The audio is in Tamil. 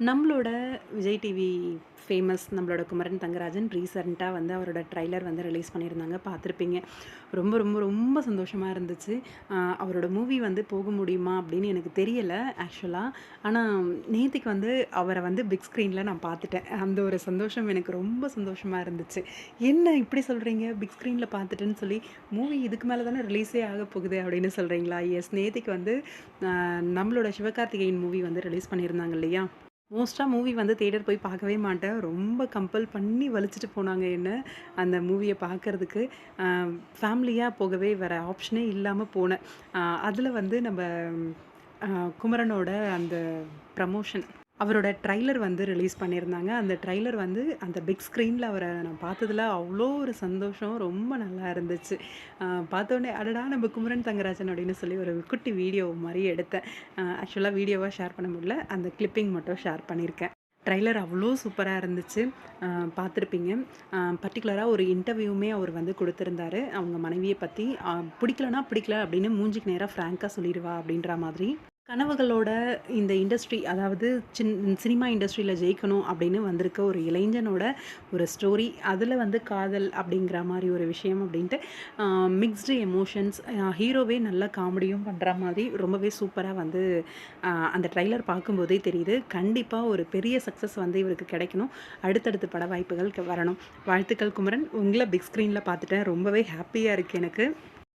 நம்மளோட விஜய் டிவி ஃபேமஸ் நம்மளோட குமரன் தங்கராஜன் ரீசெண்டாக வந்து அவரோட ட்ரைலர் வந்து ரிலீஸ் பண்ணியிருந்தாங்க. பார்த்துருப்பீங்க. ரொம்ப ரொம்ப ரொம்ப சந்தோஷமாக இருந்துச்சு. அவரோட மூவி வந்து போக முடியுமா அப்படின்னு எனக்கு தெரியலை ஆக்சுவலாக ஆனால் நேத்திக்கு வந்து அவரை வந்து பிக் ஸ்க்ரீனில் நான் பார்த்துட்டேன். அந்த ஒரு சந்தோஷம் எனக்கு ரொம்ப சந்தோஷமாக இருந்துச்சு. என்ன இப்படி சொல்கிறீங்க பிக் ஸ்க்ரீனில் பார்த்துட்டேன்னு சொல்லி மூவி இதுக்கு மேலே தானே ரிலீஸே ஆக போகுது அப்படின்னு சொல்கிறீங்களா எஸ் நேத்திக்கு வந்து நம்மளோட சிவகார்த்திகேயன் மூவி வந்து ரிலீஸ் பண்ணியிருந்தாங்க இல்லையா? மோஸ்ட்டாக மூவி வந்து தேட்டர் போய் பார்க்கவே மாட்டேன். ரொம்ப கம்பல் பண்ணி வலிச்சிட்டு போனாங்க என்ன அந்த மூவியை பார்க்கறதுக்கு. ஃபேமிலியாக போகவே வேறு ஆப்ஷனே இல்லாமல் போனேன். அதில் வந்து நம்ம குமரனோட அந்த ப்ரமோஷன். அவரோட ட்ரைலர் வந்து ரிலீஸ் பண்ணியிருந்தாங்க. அந்த ட்ரைலர் வந்து அந்த பிக் ஸ்க்ரீனில் அவரை நான் பார்த்ததுல அவ்வளோ ஒரு சந்தோஷம். ரொம்ப நல்லா இருந்துச்சு. பார்த்தோன்னே அடடா நம்ம குமரன் தங்கராஜன் அப்படின்னு சொல்லி ஒரு குட்டி வீடியோ மாதிரி எடுத்தேன். ஆக்சுவலாக வீடியோவாக ஷேர் பண்ண முடியல. அந்த கிளிப்பிங் மட்டும் ஷேர் பண்ணியிருக்கேன். ட்ரைலர் அவ்வளோ சூப்பராக இருந்துச்சு. பார்த்துருப்பீங்க. பர்டிகுலராக ஒரு இன்டர்வியூமே அவர் வந்து கொடுத்துருந்தாரு. அவங்க மனைவியை பற்றி பிடிக்கலனா பிடிக்கல அப்படின்னு மூஞ்சிக்கு நேராக ஃப்ராங்காக சொல்லிடுவா அப்படின்ற மாதிரி. கனவுகளோட இந்த இண்டஸ்ட்ரி அதாவது சின் சினிமா இண்டஸ்ட்ரியில் ஜெயிக்கணும் அப்படின்னு வந்திருக்க ஒரு இளைஞனோட ஒரு ஸ்டோரி அதில் வந்து காதல் அப்படிங்கிற மாதிரி ஒரு விஷயம் அப்படின்ட்டு மிக்ஸ்டு எமோஷன்ஸ் ஹீரோவே நல்ல காமெடியும் பண்ணுற மாதிரி ரொம்பவே சூப்பராக வந்து அந்த ட்ரைலர் பார்க்கும்போதே தெரியுது. கண்டிப்பாக ஒரு பெரிய சக்ஸஸ் வந்து இவருக்கு கிடைக்கணும். அடுத்தடுத்து பட வாய்ப்புகள் வரணும். வாழ்த்துக்கள் குமரன். உங்களை பிக் ஸ்க்ரீனில் பார்த்துட்டேன். ரொம்பவே ஹாப்பியாக இருக்குது எனக்கு.